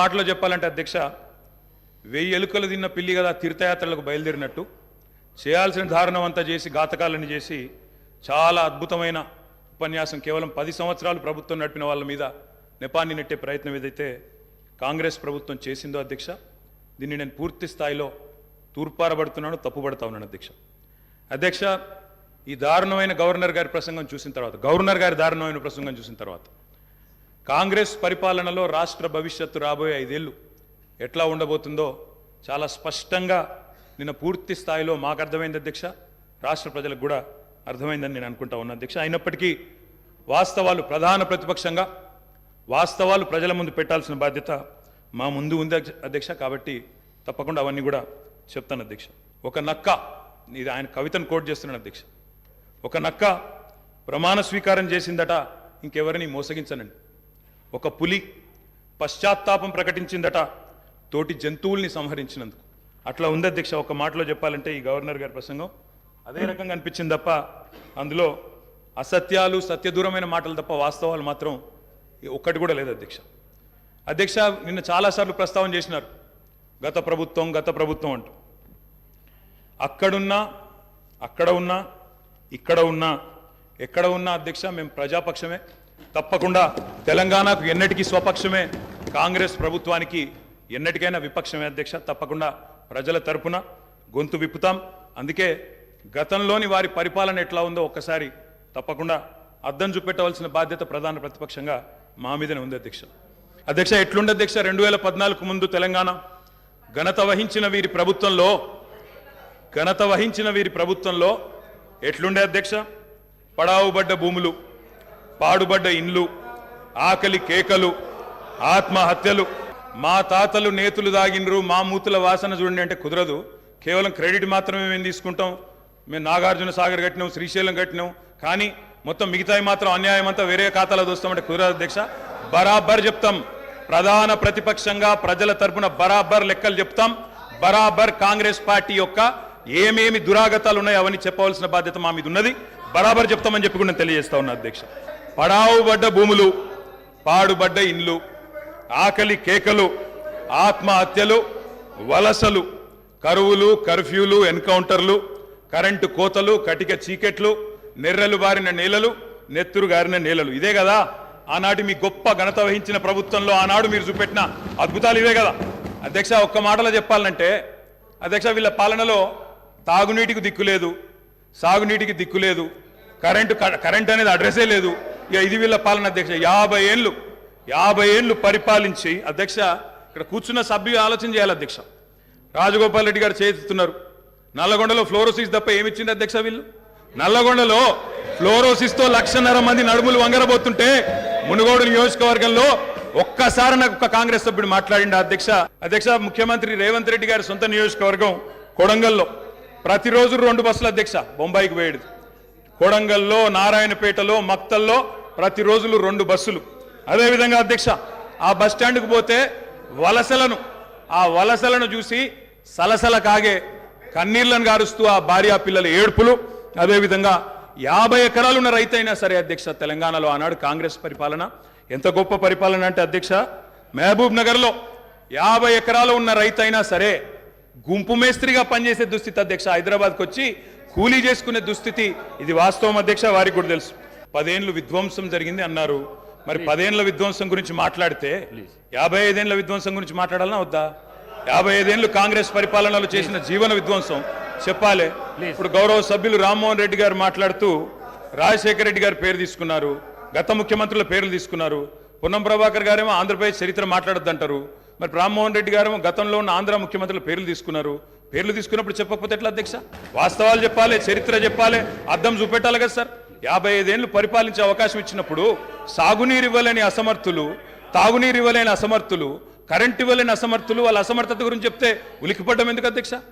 మాటలో చెప్పాలంటే అధ్యక్ష వెయ్యి ఎలుకలు తిన్న పిల్లి కదా తీర్థయాత్రలకు బయలుదేరినట్టు. చేయాల్సిన దారుణం అంతా చేసి ఘాతకాలను చేసి చాలా అద్భుతమైన ఉపన్యాసం కేవలం పది సంవత్సరాలు ప్రభుత్వం నడిపిన వాళ్ళ మీద నెపాన్ని నెట్టే ప్రయత్నం ఏదైతే కాంగ్రెస్ ప్రభుత్వం చేసిందో అధ్యక్ష దీన్ని నేను పూర్తి స్థాయిలో తూర్పారబడుతున్నాను తప్పుపడతా ఉన్నాను అధ్యక్ష. అధ్యక్ష ఈ దారుణమైన గవర్నర్ గారి ప్రసంగం చూసిన తర్వాత గవర్నర్ గారి దారుణమైన ప్రసంగం చూసిన తర్వాత కాంగ్రెస్ పరిపాలనలో రాష్ట్ర భవిష్యత్తు రాబోయే ఐదేళ్ళు ఎట్లా ఉండబోతుందో చాలా స్పష్టంగా నిన్న పూర్తి స్థాయిలో మాకు అర్థమైంది అధ్యక్ష. రాష్ట్ర ప్రజలకు కూడా అర్థమైందని నేను అనుకుంటా ఉన్నా అధ్యక్ష. అయినప్పటికీ వాస్తవాలు ప్రధాన ప్రతిపక్షంగా వాస్తవాలు ప్రజల ముందు పెట్టాల్సిన బాధ్యత మా ముందు ఉంది అధ్యక్ష. కాబట్టి తప్పకుండా అవన్నీ కూడా చెప్తాను అధ్యక్ష. ఒక నక్క ఇది ఆయన కవితను కోట్ చేస్తున్నాను అధ్యక్ష. ఒక నక్క ప్రమాణ స్వీకారం చేసిందట ఇంకెవరిని మోసగించనండి. ఒక పులి పశ్చాత్తాపం ప్రకటించిందట. తోటి జంతువుల్ని సంహరించినందుకు. అట్లా ఉంది అధ్యక్ష ఒక మాటలో చెప్పాలంటే ఈ గవర్నర్ గారి ప్రసంగం. అదే రకంగా అనిపించింది తప్ప అందులో అసత్యాలు సత్యదూరమైన మాటలు తప్ప వాస్తవాలు మాత్రం ఒక్కటి కూడా లేదు అధ్యక్ష. అధ్యక్ష నిన్న చాలాసార్లు ప్రస్తావన చేసినారు. గత ప్రభుత్వం గత ప్రభుత్వం అంటూ. అక్కడున్నా అక్కడ ఉన్నా ఇక్కడ ఉన్నా ఎక్కడ ఉన్నా అధ్యక్ష మేము ప్రజాపక్షమే. తప్పకుండా తెలంగాణకు ఎన్నటికీ స్వపక్షమే కాంగ్రెస్ ప్రభుత్వానికి ఎన్నటికైనా విపక్షమే అధ్యక్ష. తప్పకుండా ప్రజల తరపున గొంతు విప్పుతాం. అందుకే గతంలోని వారి పరిపాలన ఎట్లా ఉందో ఒక్కసారి తప్పకుండా అద్దం చూపెట్టవలసిన బాధ్యత ప్రధాన ప్రతిపక్షంగా మా మీదనే ఉంది అధ్యక్ష. అధ్యక్ష ఎట్లుండే అధ్యక్ష? రెండు వేల పద్నాలుగు ముందు తెలంగాణ ఘనత వహించిన వీరి ప్రభుత్వంలో ఘనత వహించిన వీరి ప్రభుత్వంలో ఎట్లుండే అధ్యక్ష? పడావుబడ్డ భూములు పాడుబడ్డ ఇండ్లు ఆకలి కేకలు ఆత్మహత్యలు. మా తాతలు నేతులు దాగినరు మా మూతుల వాసన చూడండి అంటే కుదరదు. కేవలం క్రెడిట్ మాత్రమే మేము తీసుకుంటాం. మేము నాగార్జున సాగర్ కట్టినాం శ్రీశైలం కట్టినాం. కానీ మొత్తం మిగతాయి మాత్రం అన్యాయం అంతా వేరే ఖాతాలో చూస్తామంటే కుదరదు అధ్యక్ష బరాబర్ చెప్తాం. ప్రధాన ప్రతిపక్షంగా ప్రజల తరపున బరాబర్ లెక్కలు చెప్తాం. బరాబర్ కాంగ్రెస్ పార్టీ యొక్క ఏమేమి దురాగతాలు ఉన్నాయో అవన్నీ చెప్పవలసిన బాధ్యత మా మీద ఉన్నది బరాబర్ చెప్తామని చెప్పి కూడా నేను తెలియజేస్తా ఉన్నా అధ్యక్ష పడావుబడ్డ భూములు పాడుబడ్డ ఇండ్లు ఆకలి కేకలు ఆత్మహత్యలు వలసలు కరువులు కర్ఫ్యూలు ఎన్కౌంటర్లు కరెంటు కోతలు కటిక చీకెట్లు నెర్రెలు బారిన నేలలు నెత్తురు గారిన నేలలు. ఇదే కదా? ఆనాటి మీ గొప్ప ఘనత వహించిన ప్రభుత్వంలో ఆనాడు మీరు చూపెట్టిన అద్భుతాలు ఇవే కదా? అధ్యక్ష ఒక్క మాటలో చెప్పాలంటే అధ్యక్ష వీళ్ళ పాలనలో తాగునీటికి దిక్కు లేదు సాగునీటికి దిక్కు లేదు కరెంటు క- కరెంట్ అనేది అడ్రస్సే లేదు. ఇక ఇది వీళ్ళ పాలన అధ్యక్ష. యాభై ఏళ్ళు యాభై ఏళ్ళు పరిపాలించి అధ్యక్ష ఇక్కడ కూర్చున్న సభ్యులు ఆలోచన చేయాలి అధ్యక్ష. రాజగోపాల్ రెడ్డి గారు చేస్తున్నారు నల్లగొండలో ఫ్లోరోసిస్ తప్ప ఏమిచ్చింది అధ్యక్ష వీళ్ళు? నల్లగొండలో ఫ్లోరోసిస్తో లక్షన్నర మంది నడుములు వంగరబోతుంటే మునుగోడు నియోజకవర్గంలో ఒక్కసారి నాకు ఒక కాంగ్రెస్ సభ్యుడు మాట్లాడిండు అధ్యక్ష. అధ్యక్ష ముఖ్యమంత్రి రేవంత్ రెడ్డి గారి సొంత నియోజకవర్గం కొడంగల్లో. ప్రతిరోజు రెండు బస్సులు అధ్యక్ష బొంబాయికి పోయేది. కొడంగల్లో నారాయణపేటలో మక్తల్లో ప్రతిరోజులు రెండు బస్సులు. అదేవిధంగా అధ్యక్ష ఆ బస్ స్టాండ్కు పోతే వలసలను ఆ వలసలను చూసి సలసల కాగే కన్నీళ్ళను గారుస్తూ ఆ భార్యా పిల్లల ఏడుపులు. అదేవిధంగా యాభై ఎకరాలున్న రైతైనా సరే అధ్యక్ష తెలంగాణలో ఆనాడు కాంగ్రెస్ పరిపాలన. ఎంత గొప్ప పరిపాలన అంటే అధ్యక్ష మహబూబ్ నగర్లో యాభై ఎకరాలు ఉన్న రైతైనా సరే గుంపు మేస్త్రిగా పనిచేసే దుస్థితి అధ్యక్ష. హైదరాబాద్కి వచ్చి కూలీ చేసుకునే దుస్థితి. ఇది వాస్తవం అధ్యక్ష వారికి కూడా తెలుసు. పదేండ్లు విధ్వంసం జరిగింది అన్నారు. మరి పదేండ్ల విధ్వంసం గురించి మాట్లాడితే యాభై ఐదేండ్ల విధ్వంసం గురించి మాట్లాడాలన్నా వద్దా? యాభై ఐదేండ్లు కాంగ్రెస్ పరిపాలనలో చేసిన జీవన విధ్వంసం. చెప్పాలి. ఇప్పుడు గౌరవ సభ్యులు రామ్మోహన్ రెడ్డి గారు మాట్లాడుతూ రాజశేఖర రెడ్డి గారి పేరు తీసుకున్నారు. గత ముఖ్యమంత్రుల పేర్లు తీసుకున్నారు. పొన్నం ప్రభాకర్ గారేమో ఆంధ్రప్రదేశ్ చరిత్ర మాట్లాడొద్దంటారు. మరి రామ్మోహన్ రెడ్డి గారేమో గతంలో ఉన్న ఆంధ్ర ముఖ్యమంత్రుల పేర్లు తీసుకున్నారు. పేర్లు తీసుకున్నప్పుడు చెప్పకపోతే ఎట్లా అధ్యక్ష? వాస్తవాలు చెప్పాలి చరిత్ర చెప్పాలి అర్థం చూపెట్టాలి కదా సార్. యాభై ఐదేళ్ళు పరిపాలించే అవకాశం ఇచ్చినప్పుడు సాగునీరు ఇవ్వలేని అసమర్థులు తాగునీరు ఇవ్వలేని అసమర్థులు కరెంట్ ఇవ్వలేని అసమర్థులు వాళ్ళ అసమర్థత గురించి చెప్తే ఉలికిపడ్డం ఎందుకు అధ్యక్ష?